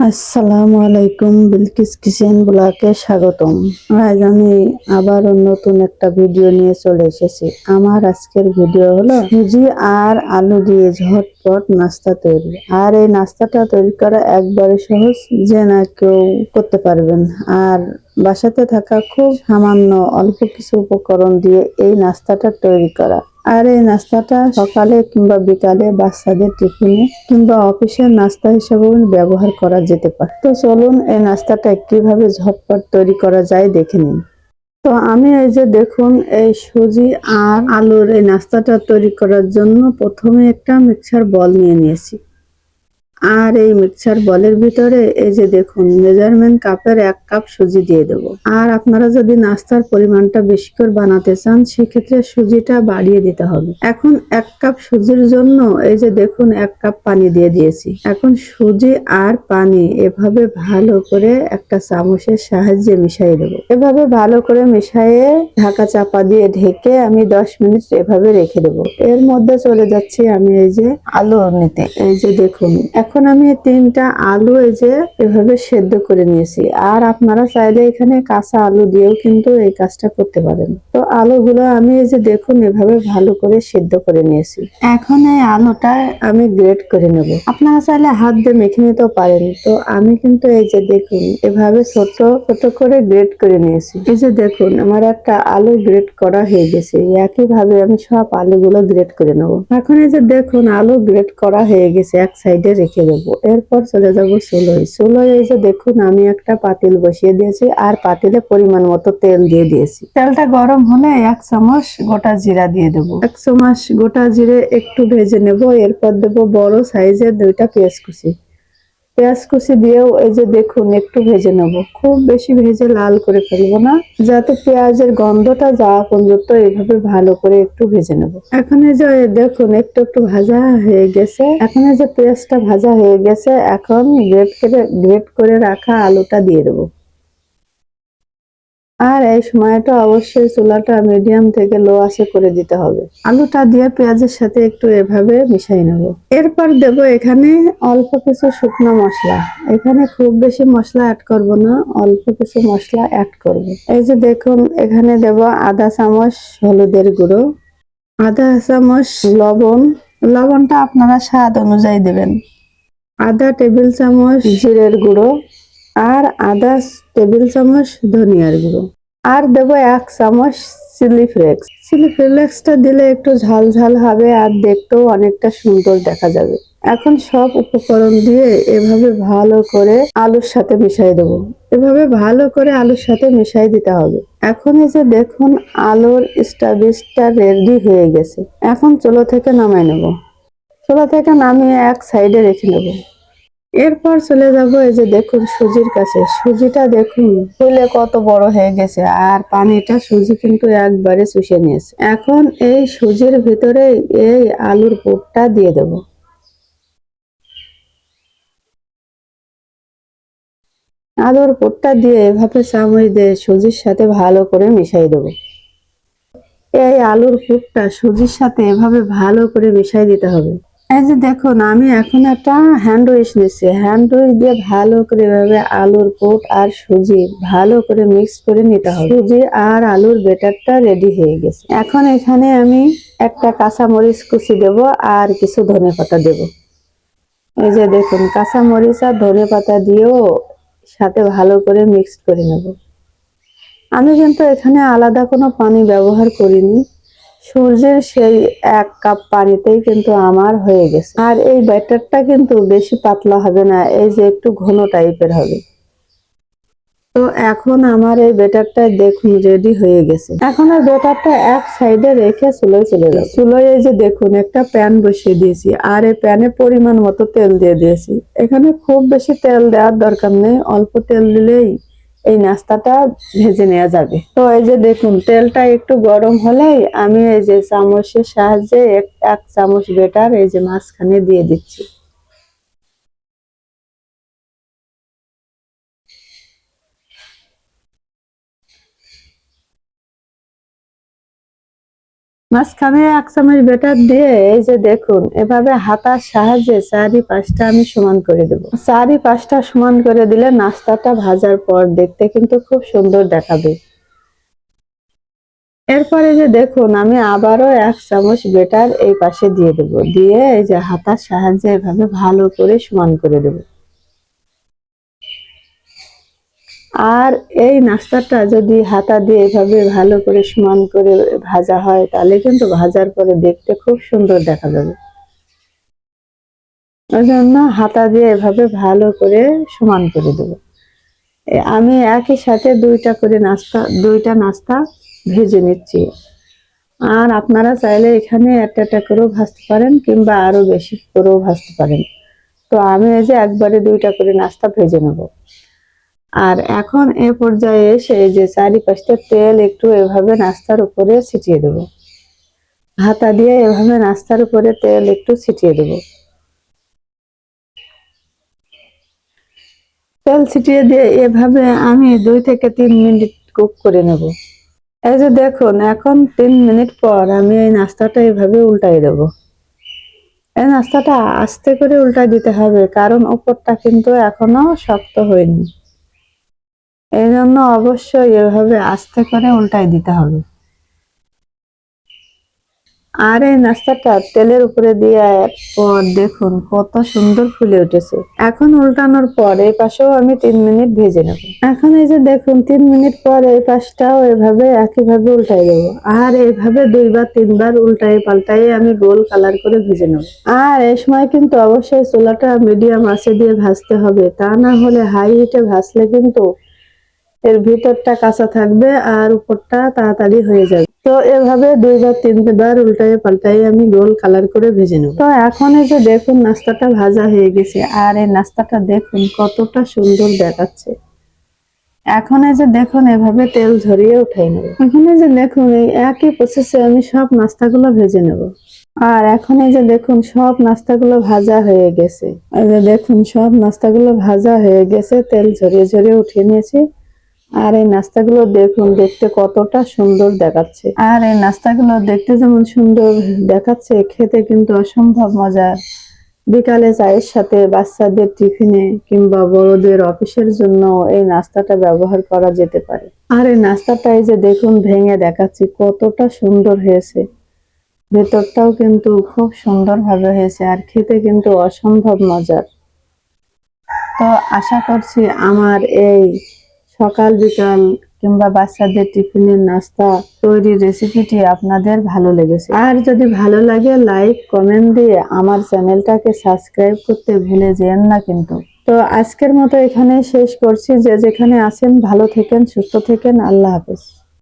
আসসালামু আলাইকুম, বিলকিস কিচেন ব্লকে স্বাগতম। আজ আমি আবারও নতুন একটা ভিডিও নিয়ে চলে এসেছি। আমার আজকের ভিডিও হলো সুজি আর আলু দিয়ে ঝটপট নাস্তা তৈরি। আর এই নাস্তাটা তৈরি করা একবারে সহজ যে না কেউ করতে পারবেন। আর বাসাতে থাকা খুব সামান্য অল্প কিছু উপকরণ দিয়ে এই নাস্তাটা তৈরি করা। আর এই নাস্তাটা সকালে কিংবা বিকালে বাচ্চাদের টিফিনে কিংবা অফিসের নাস্তা হিসেবেও ব্যবহার করা যেতে পারে। তো চলুন এই নাস্তাটা কীভাবে ঝটপট তৈরি করা যায় দেখে নিন তো আমি এই যে দেখুন, এই সুজি আর আলুর এই নাস্তাটা তৈরি করার জন্য প্রথমে একটা মিক্সার বল নিয়ে নিয়েছি। আর এই মিক্সার বলের ভিতরে এই যে দেখুন মেজারমেন্ট কাপের এক কাপ সুজি দিয়ে দেবো। আর আপনারা যদি নাস্তার পরিমাণটা বেশি করে বানাতে চান, সেক্ষেত্রে সুজিটা বাড়িয়ে দিতে হবে। এখন এক কাপ সুজির জন্য এই যে দেখুন, এক কাপ পানি দিয়ে দিয়েছি। এখন সুজি আর পানি এভাবে ভালো করে একটা চামচের সাহায্যে মিশিয়ে দেবো। এভাবে ভালো করে মিশাইয়ে ঢাকা চাপা দিয়ে ঢেকে আমি দশ মিনিট এভাবে রেখে দেবো। এর মধ্যে চলে যাচ্ছি আমি এই যে আলু নিতে। এই যে দেখুন, এখন আমি তিনটা আলু এই যে এভাবে সেদ্ধ করে নিয়েছি। আর আপনারা চাইলে এখানে কাঁচা আলু দিয়েও কিন্তু এই কাজটা করতে পারেন। তো আলুগুলো আমি এই যে দেখুন এভাবে ভালো করে সেদ্ধ করে নিয়েছি। এখন এই আলুটা আমি গ্রেট করে নেব। আপনারা চাইলে হাত দিয়ে মেখে নিতেও পারেন। তো আমি কিন্তু এই যে দেখুন এভাবে ছোট ছোট করে গ্রেট করে নিয়েছি। এই যে দেখুন আমার একটা আলু গ্রেট করা হয়ে গেছে। একই ভাবে আমি সব আলুগুলো গ্রেট করে নেব। এখন এই যে দেখুন আলু গ্রেট করা হয়ে গেছে এক সাইডে রেখে দেবো এরপর চলে যাব চুলোয় চুলোয় এই যে দেখুন আমি একটা পাতিল বসিয়ে দিয়েছি আর পাতিলে পরিমাণ মতো তেল দিয়ে দিয়েছি। তেলটা গরম হলে এক চামচ গোটা জিরা দিয়ে দেবো। এক চামচ গোটা জিরে একটু ভেজে নেব। এরপর দেবো বড় সাইজের দুইটা পেঁয়াজ কুচি। পেঁয়াজ কুচি দিয়েও এই যে দেখুন, একটু ভেজে নেব। খুব বেশি ভেজে লাল করে ফেলব না, যাতে পেঁয়াজের গন্ধটা যাওয়া পর্যন্ত এইভাবে ভালো করে একটু ভেজে নেব। এখন এই যে দেখুন, একটু একটু ভাজা হয়ে গেছে। এখন এই যে পেঁয়াজটা ভাজা হয়ে গেছে, এখন গ্রেট করে গ্রেট করে রাখা আলুটা দিয়ে দেবো। আর এই সময়টা অবশ্যই চুলাটা মিডিয়াম থেকে লো আসে করে দিতে হবে। আলুটা দিয়ে পেঁয়াজের সাথে একটু এভাবে মিশাই নেব। এরপর দেব এখানে অল্প কিছু শুকনো মশলা। এখানে খুব বেশি মশলা অ্যাড করব না, অল্প কিছু মশলা অ্যাড করব। এই যে দেখুন, এখানে দেব আধা চামচ হলুদের গুঁড়ো, আধা চামচ লবণ। লবণটা আপনারা স্বাদ অনুযায়ী দেবেন। আধা টেবিল চামচ জিরের গুঁড়ো আর আধা টেবিল চামচ, ধনিয়ার গুঁড়ো। আর দেব এক চামচ চিলি ফ্লেক্স চিলি ফ্লেক্সটা দিলে একটু ঝাল ঝাল হবে আর দেখতেও অনেকটা সুন্দর দেখা যাবে। এখন সব উপকরণ দিয়ে এভাবে ভালো করে আলুর সাথে মিশাই দেবো। এভাবে ভালো করে আলুর সাথে মিশাই দিতে হবে। এখন এই যে দেখুন, আলুর স্টাবিসটা রেডি হয়ে গেছে। এখন চুলো থেকে নামাই নেব। চুলো থেকে নামিয়ে এক সাইডে রেখে নেব এরপর চলে যাব এই যে দেখুন সুজির কাছে। সুজিটা দেখুন, ফুলে কত বড় হয়ে গেছে। আর পানিটা সুজি কিন্তু একবারে চুষে নিয়েছে। এখন এই সুজির ভিতরে এই আলুর পুরটা দিয়ে দেব। আলুর পুরটা দিয়ে এভাবে চামচ দিয়ে সুজির সাথে ভালো করে মিশাই দেব। এই আলুর পুরটা সুজির সাথে এভাবে ভালো করে মিশাই দিতে হবে। এই যে দেখুন, আমি এখন একটা হ্যান্ড উইচ নিচ্ছি হ্যান্ড উইচ দিয়ে ভালো করে এভাবে আলুর পুট আর সুজি ভালো করে মিক্স করে নিতে হবে। সুজি আর আলুর বেটারটা রেডি হয়ে গেছে। এখন এখানে আমি একটা কাঁচা মরিচ কুচি দেব আর কিছু ধনে পাতা দেব। এই যে দেখুন কাঁচা মরিচ আর ধনে পাতা দিয়েও সাথে ভালো করে মিক্সড করে নেব। আমি কিন্তু এখানে আলাদা কোনো পানি ব্যবহার করিনি। সূর্যের সেই এক কাপ পানিতেই কিন্তু আমার হয়ে গেছে। আর এই ব্যাটারটা কিন্তু বেশি পাতলা হবে না, এই যে একটু ঘন টাইপের হবে। তো এখন আমার এই বেটারটা দেখুন রেডি হয়ে গেছে। এখন এই বেটারটা এক সাইডে রেখে চুলোয় চলে যাবে। চুলোয় এই যে দেখুন, একটা প্যান বসিয়ে দিয়েছি। আর এই প্যানে পরিমাণ মতো তেল দিয়ে দিয়েছি। এখানে খুব বেশি তেল দেওয়ার দরকার নেই, অল্প তেল দিলেই এই নাস্তাটা ভেজে নেওয়া যাবে। তো এই যে দেখুন, তেলটা একটু গরম হলেই আমি এই যে চামচের সাহায্যে এক চামচ বেটার এই যে মাঝখানে দিয়ে দিচ্ছি। মাঝখানে এক চামচ বেটার দিয়ে এই যে দেখুন, এভাবে হাতার সাহায্যে চারি পাঁচটা আমি সমান করে দেব। চারি পাঁচটা সমান করে দিলে নাস্তাটা ভাজার পর দেখতে কিন্তু খুব সুন্দর দেখাবে। এরপরে যে দেখুন, আমি আবারও এক চামচ বেটার এই পাশে দিয়ে দেব। দিয়ে এই যে হাতার সাহায্যে এভাবে ভালো করে সমান করে দেব। আর এই নাস্তাটা যদি হাতা দিয়ে এভাবে ভালো করে সমান করে ভাজা হয়, তাহলে কিন্তু ভাজার পরে দেখতে খুব সুন্দর দেখা যাবে। ওই জন্য হাতা দিয়ে এভাবে ভালো করে সমান করে দেব। আমি একই সাথে দুইটা করে নাস্তা, দুইটা নাস্তা ভেজে নিচ্ছি। আর আপনারা চাইলে এখানে একটা একটা করেও ভাজতে পারেন কিংবা আরও বেশি করেও ভাজতে পারেন। তো আমি এই যে একবারে দুইটা করে নাস্তা ভেজে নেব। আর এখন এ পর্যায়ে এসে যে চারিপাশটা তেল একটু এভাবে নাস্তার উপরে ছিটিয়ে দেব। হাতা দিয়ে এভাবে নাস্তার উপরে তেল একটু ছিটিয়ে দেব। তেল ছিটিয়ে দিয়ে এভাবে আমি দুই থেকে তিন মিনিট কুক করে নেব। এই যে দেখুন, এখন তিন মিনিট পর আমি এই নাস্তাটা এভাবে উল্টাই দেব। এই নাস্তাটা আস্তে করে উল্টাই দিতে হবে, কারণ উপরটা কিন্তু এখনও শক্ত হয়নি। এই জন্য অবশ্যই এভাবে আস্তে করে উল্টাই দিতে হবে। আর এই নাস্তাটা তেলের উপরে দেওয়ার পর দেখুন কত সুন্দর ফুলে উঠেছে। এখন উল্টানোর পর এই পাশেও আমি তিন মিনিট ভেজে নেব। এখন এই যে দেখুন তিন মিনিট পর এই পাশটাও এভাবে একইভাবে উল্টাই দেবো। আর এইভাবে দুইবার, তিনবার উল্টাই পাল্টাই আমি গোল কালার করে ভেজে নেব। আর এই সময় কিন্তু অবশ্যই চুলাটা মিডিয়াম আঁচে দিয়ে ভাজতে হবে। তা না হলে হাই হিটে ভাজলে কিন্তু এর ভিতরটা কাঁচা থাকবে আর উপরটা তাড়াতাড়ি হয়ে যাবে। তো এভাবে দুইবার তিনবার উল্টায় পাল্টাই আমি গোল কালার করে ভেজে নেব। তো এখন এই যে দেখুন নাস্তাটা ভাজা হয়ে গেছে আর এই নাস্তাটা দেখুন কতটা সুন্দর দেখাচ্ছে। এখন এই যে দেখুন এভাবে তেল ঝরিয়ে উঠাই নেব। এখন এই যে দেখুন এই একই প্রসেসে আমি সব নাস্তাগুলো ভেজে নেব। আর এখন এই যে দেখুন সব নাস্তাগুলো ভাজা হয়ে গেছে। এই যে দেখুন সব নাস্তাগুলো ভাজা হয়ে গেছে, তেল ঝরিয়ে ঝরিয়ে উঠিয়ে নিয়েছি। আর এই নাস্তাগুলো দেখুন, দেখতে কতটা সুন্দর দেখাচ্ছে। আর এই নাস্তাগুলো দেখতে যেমন সুন্দর দেখাচ্ছে, খেতে কিন্তু অসম্ভব মজার। বিকালে চায়ের সাথে বাচ্চাদের টিফিনে কিংবা বড়দের অফিসের জন্য এই নাস্তাটা ব্যবহার করা যেতে পারে। আর এই নাস্তাটাই যে দেখুন, ভেঙে দেখাচ্ছি, কতটা সুন্দর হয়েছে। ভেতরটাও কিন্তু খুব সুন্দর ভাবে হয়েছে আর খেতে কিন্তু অসম্ভব মজার। তো আশা করছি আমার এই সকাল, বিকাল কিংবা বাচ্চাদের টিফিনের নাস্তা তৈরি রেসিপিটি আপনাদের ভালো লেগেছে। আর যদি ভালো লাগে লাইক কমেন্ট দিয়ে আমার চ্যানেলটাকে সাবস্ক্রাইব করতে ভুলে যেন না কিন্তু। তো আজকের মতো এখানে শেষ করছি। যে যেখানে আছেন, ভালো থেকেন, সুস্থ থেকেন। আল্লাহ হাফেজ।